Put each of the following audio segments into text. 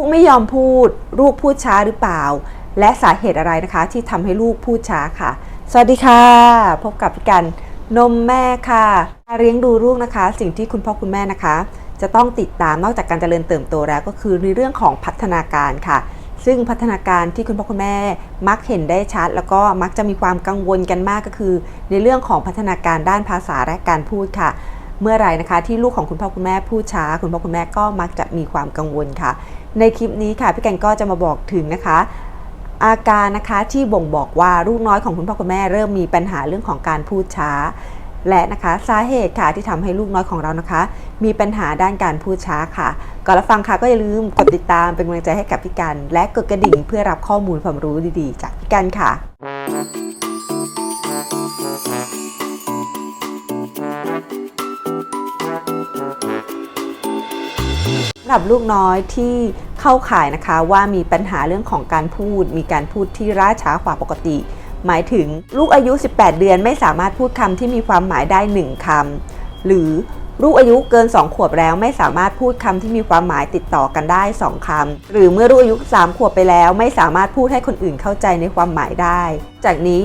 ลูกไม่ยอมพูด ลูกพูดช้าหรือเปล่า และสาเหตุอะไรนะคะที่ทำให้ลูกพูดช้าค่ะ สวัสดีค่ะ พบกับพี่กันนมแม่ค่ะการเลี้ยงดูลูกนะคะ สิ่งที่คุณพ่อคุณแม่นะคะ จะต้องติดตามนอกจากการเจริญเติบโตแล้วก็คือในเรื่องของพัฒนาการค่ะ ซึ่งพัฒนาการที่คุณพ่อคุณแม่มักเห็นได้ชัด แล้วก็มักจะมีความกังวลกันมากก็คือ ในเรื่องของพัฒนาการด้านภาษาและการพูดค่ะ เมื่อไรนะคะ ที่ลูกของคุณพ่อคุณแม่พูดช้า คุณพ่อคุณแม่ก็มักจะมีความกังวลค่ะ ในคลิปนี้ค่ะพี่แกนก็จะมาบอกถึงนะคะ อาการนะคะที่บ่งบอกว่าลูกน้อยของคุณพ่อคุณแม่เริ่มมีปัญหาเรื่องของการพูดช้า และนะคะสาเหตุค่ะที่ทำให้ลูกน้อยของเรานะคะ มีปัญหาด้านการพูดช้าค่ะก่อนรับฟังค่ะก็อย่าลืมกดติดตามเป็นกำลังใจให้กับพี่กัน และกดกระดิ่งเพื่อรับข้อมูลความรู้ดีๆ จากพี่กันค่ะำหรับลูกน้อยที่เข้าข่ายนะคะว่ามีปัญหาเรื่องของการพูด มีการพูดที่ล่าช้ากว่าปกติ หมายถึงลูกอายุ 18 เดือนไม่สามารถพูดคำที่มีความหมายได้ 1คำหรือลูกอายุเกิน 2 ขวบแล้วไม่สามารถพูดคำที่มีความหมายติดต่อกันได้ 2คำหรือเมื่อลูกอายุ 3 ขวบไปแล้ว ไม่สามารถพูดให้คนอื่นเข้าใจในความหมายได้ จากนี้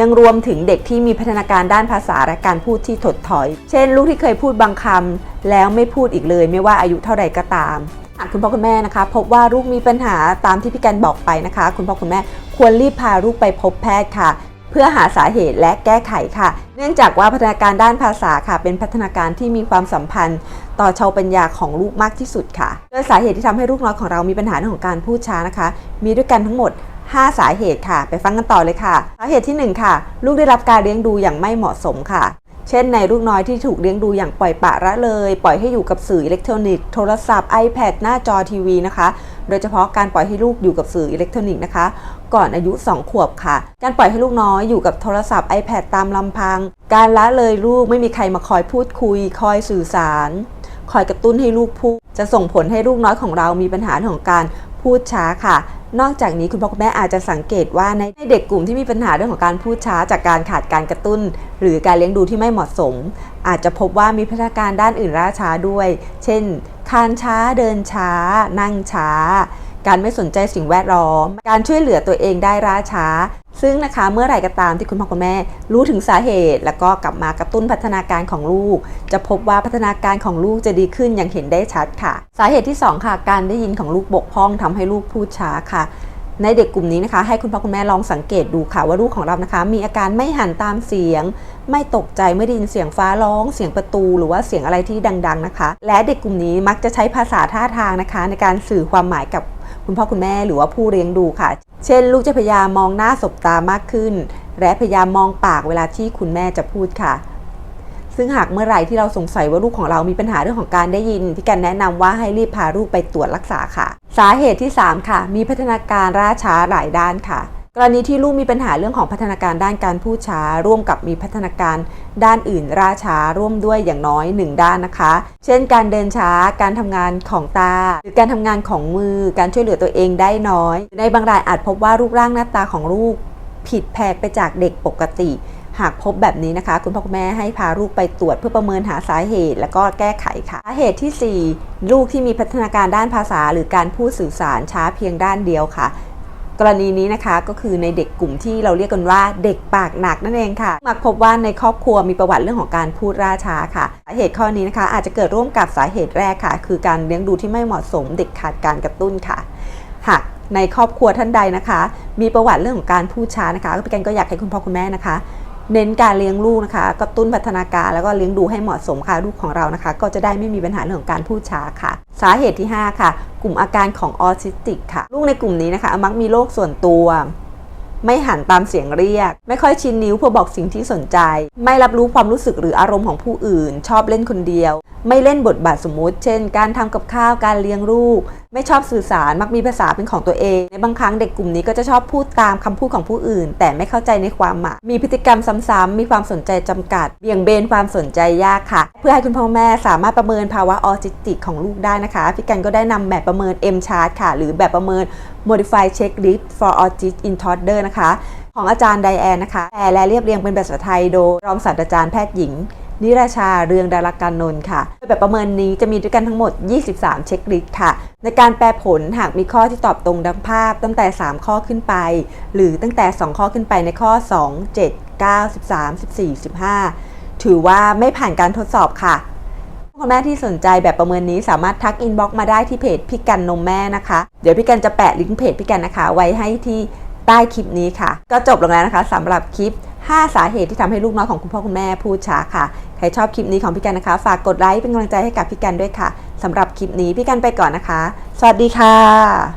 ยังรวมถึงเด็กที่มีพัฒนาการด้านภาษาและการพูดที่ถดถอย เช่น ลูกที่เคยพูดบางคำแล้วไม่พูดอีกเลย ไม่ว่าอายุเท่าใดก็ตามหากคุณพ่อคุณแม่นะคะ พบว่าลูกมีปัญหาตามที่พี่กันบอกไปนะคะ คุณพ่อคุณแม่ควรรีบพาลูกไปพบแพทย์ค่ะ เพื่อหาสาเหตุและแก้ไขค่ะ เนื่องจากว่าพัฒนาการด้านภาษาค่ะ เป็นพัฒนาการที่มีความสัมพันธ์ต่อชาวปัญญาของลูกมากที่สุดค่ะ โดยสาเหตุที่ทำให้ลูกน้อยของเรามีปัญหาเรื่องของการพูดช้านะคะ มีด้วยกันทั้งหมด 5 สาเหตุค่ะ ไปฟังกันต่อเลยค่ะ สาเหตุที่ 1 ค่ะ ลูกได้รับการเลี้ยงดูอย่างไม่เหมาะสมค่ะ เช่นในลูกน้อยที่ถูกเลี้ยงดูอย่างปล่อยปะละเลย ปล่อยให้อยู่กับสื่ออิเล็กทรอนิกส์โทรศัพท์ iPad หน้าจอทีวีนะคะ โดยเฉพาะการปล่อยให้ลูกอยู่กับสื่ออิเล็กทรอนิกส์นะคะ ก่อนอายุ 2 ขวบค่ะ การปล่อยให้ลูกน้อยอยู่กับโทรศัพท์ iPad ตามลำพัง การละเลยลูกไม่มีใครมาคอยพูดคุย คอยสื่อสาร คอยกระตุ้นให้ลูกพูดจะส่งผลให้ลูกน้อยของเรามีปัญหาของการ พูดช้าค่ะ นอกจากนี้คุณพ่อคุณแม่อาจจะสังเกตว่าในเด็กกลุ่มที่มีปัญหาเรื่องของการพูดช้า จากการขาดการกระตุ้น หรือการเลี้ยงดูที่ไม่เหมาะสม อาจจะพบว่ามีพัฒนาการด้านอื่นล่าช้าด้วย เช่น คานช้าเดินช้า นั่งช้าการไม่สนใจสิ่งแวดล้อม การช่วยเหลือตัวเองได้ล่าช้า ซึ่งนะคะเมื่อไหร่ก็ตามที่คุณพ่อคุณแม่ รู้ถึงสาเหตุ แล้วก็กลับมากระตุ้นพัฒนาการของลูก จะพบว่าพัฒนาการของลูกจะดีขึ้นอย่างเห็นได้ชัดค่ะ สาเหตุที่ 2 ค่ะ การได้ยินของลูกบกพร่องทำให้ลูกพูดช้าค่ะ ในเด็กกลุ่มนี้นะคะ ให้คุณพ่อคุณแม่ลองสังเกตดูค่ะว่าลูกของเรานะคะ มีอาการไม่หันตามเสียง ไม่ตกใจไม่ได้ยินเสียงฟ้าร้อง เสียงประตู หรือว่าเสียงอะไรที่ดัง ๆนะคะ และเด็กกลุ่มนี้มักจะใช้ภาษาท่าทางนะคะ ในการสื่อความหมายกับคุณพ่อคุณแม่หรือว่าผู้เลี้ยงดูค่ะ เช่น ลูกจะพยายามมองหน้าสบตามากขึ้น และพยายามมองปากเวลาที่คุณแม่จะพูดค่ะ ซึ่งหากเมื่อไหร่ที่เราสงสัยว่าลูกของเรามีปัญหาเรื่องของการได้ยิน พี่กันแนะนำว่าให้รีบพาลูกไปตรวจรักษาค่ะ สาเหตุที่ 3 ค่ะ มีพัฒนาการล่าช้าหลายด้านค่ะ กรณีที่ลูกมีปัญหาเรื่องของพัฒนาการด้านการพูดช้า ร่วมกับมีพัฒนาการด้านอื่นล่าช้าร่วมด้วยอย่างน้อย 1 ด้านนะคะ เช่น การเดินช้า การทำงานของตา หรือการทำงานของมือ การช่วยเหลือตัวเองได้น้อย ในบางรายอาจพบว่ารูปร่างหน้าตาของลูกผิดแผกไปจากเด็กปกติ หากพบแบบนี้นะคะ คุณพ่อคุณแม่ให้พาลูกไปตรวจเพื่อประเมินหาสาเหตุ แล้วก็แก้ไขค่ะสาเหตุที่ 4 ลูกที่มีพัฒนาการด้านภาษา หรือการพูดสื่อสารช้าเพียงด้านเดียวค่ะ กรณีนี้นะคะก็คือในเด็กกลุ่มที่เราเรียกกันว่าเด็กปากหนักนั่นเองค่ะ มักพบว่าในครอบครัวมีประวัติเรื่องของการพูดราช้าค่ะสาเหตุข้อนี้นะคะ อาจจะเกิดร่วมกับสาเหตุแรกค่ะ คือการเลี้ยงดูที่ไม่เหมาะสมเด็กขาดการกระตุ้นค่ะ หากในครอบครัวท่านใดนะคะ มีประวัติเรื่องของการพูดช้านะคะก็พี่กันก็อยากให้คุณพ่อคุณแม่นะคะ เน้นการเลี้ยงลูกนะคะกระตุ้นพัฒนาการแล้วก็เลี้ยงดูให้เหมาะสมค่ะลูกของเรานะคะ ก็จะได้ไม่มีปัญหาเรื่องของการพูดช้าค่ะ สาเหตุที่ 5 ค่ะ กลุ่มอาการของออทิสติกค่ะ ลูกในกลุ่มนี้นะคะมักมีโรคส่วนตัว ไม่หันตามเสียงเรียก ไม่ค่อยชินนิ้วเพื่อบอกสิ่งที่สนใจ ไม่รับรู้ความรู้สึกหรืออารมณ์ของผู้อื่น ชอบเล่นคนเดียว ไม่เล่นบทบาทสมมุติ เช่น การทำกับข้าว การเลี้ยงลูก ไม่ชอบสื่อสาร มักมีภาษาเป็นของตัวเอง ในบางครั้งเด็กกลุ่มนี้ก็จะชอบพูดตามคำพูดของผู้อื่น แต่ไม่เข้าใจในความหมาย มีพฤติกรรมซ้ำๆมีความสนใจจำกัด เบี่ยงเบนความสนใจยากค่ะ เพื่อให้คุณพ่อแม่สามารถประเมินภาวะออทิสติกของลูกได้นะคะ พี่กันก็ได้นำแบบประเมิน M chart ค่ะ หรือแบบประเมิน Modified Checklist for Autism in Toddler นะคะของอาจารย์ไดแอนนะคะแปลและเรียบเรียงเป็นภาษาไทยโดยรองศาสตราจารย์แพทย์หญิง นิราชาเรืองดาราการนนท์ค่ะ แบบประเมินนี้จะมีด้วยกันทั้งหมด 23 เช็คลิสต์ค่ะ ในการแปลผลหากมีข้อที่ตอบตรงดังภาพตั้งแต่ 3 ข้อขึ้นไป หรือตั้งแต่ 2 ข้อขึ้นไปในข้อ 2 7 9 13 14 15 ถือว่าไม่ผ่านการทดสอบค่ะคุณแม่ที่สนใจแบบประเมินนี้สามารถทักอินบ็อกซ์มาได้ที่เพจพี่กันนมแม่นะคะ เดี๋ยวพี่กันจะแปะลิงก์เพจพี่กันนะคะ ไว้ให้ที่ ใต้คลิปนี้ค่ะ ก็จบลงแล้วนะคะสำหรับคลิป 5 สาเหตุที่ทำให้ลูกน้อยของคุณพ่อคุณแม่พูดช้าค่ะ ใครชอบคลิปนี้ของพี่กันนะคะ ฝากกดไลค์เป็นกำลังใจให้กับพี่กันด้วยค่ะสำหรับคลิปนี้พี่กันไปก่อนนะคะ สวัสดีค่ะ